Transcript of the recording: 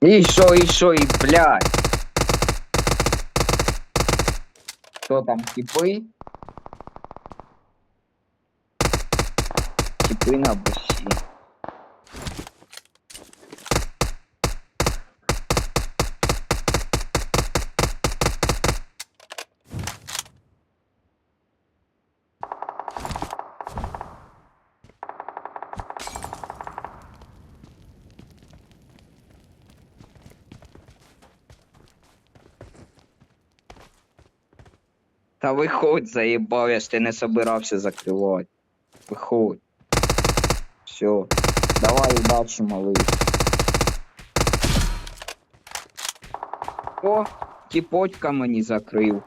І що, і що, і блядь. Що там, типи? Типи на бусі. Та виходь, заїбав, я ж ти не собирався закривати. Виходь. Все. Давай удачі, малыш. О, тіпотька мені закрив.